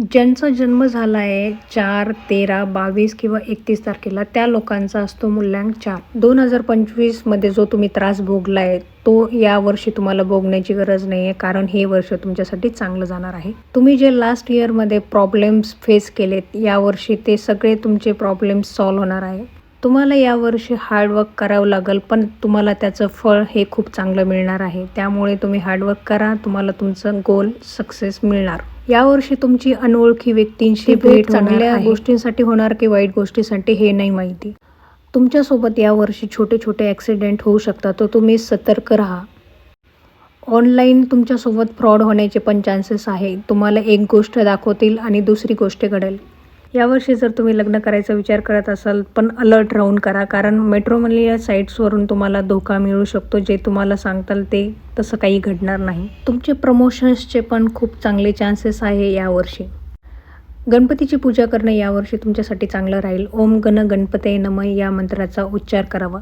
ज्यांचा जन्म झाला आहे चार तेरा बावीस किंवा एकतीस तारखेला त्या लोकांचा असतो मूल्यांक चार. दोन हजार पंचवीसमध्ये जो तुम्ही त्रास भोगला आहे तो या वर्षी तुम्हाला भोगण्याची गरज नाही आहे कारण हे वर्ष तुमच्यासाठी चांगलं जाणार आहे. तुम्ही जे लास्ट इयरमध्ये प्रॉब्लेम्स फेस केलेत यावर्षी ते सगळे तुमचे प्रॉब्लेम्स सॉल्व्ह होणार आहे. तुम्हाला यावर्षी हार्डवर्क करावं लागेल पण तुम्हाला त्याचं फळ हे खूप चांगलं मिळणार आहे. त्यामुळे तुम्ही हार्डवर्क करा तुम्हाला तुमचं गोल सक्सेस मिळणार. यावर्षी तुमची अनोळखी व्यक्तींशी भेट चांगल्या गोष्टींसाठी होणार की वाईट गोष्टीसाठी हे नाही माहिती. तुमच्यासोबत यावर्षी छोटे छोटे ॲक्सिडेंट होऊ शकतात तर तुम्ही सतर्क राहा. ऑनलाईन तुमच्यासोबत फ्रॉड होण्याचे पण चान्सेस आहे. तुम्हाला एक गोष्ट दाखवतील आणि दुसरी गोष्ट घडेल. यावर्षी जर तुम्ही लग्न करायचा विचार करत असाल पण अलर्ट राहून करा. कारण मेट्रोमॅलिया साईट्सवरून तुम्हाला धोका मिळू शकतो. जे तुम्हाला सांगताल ते तसं काही घडणार नाही. तुमचे प्रमोशन्सचे पण खूप चांगले चान्सेस आहे यावर्षी. गणपतीची पूजा करणं यावर्षी तुमच्यासाठी चांगलं राहील. ओम गण गणपते नमय या मंत्राचा उच्चार करावा.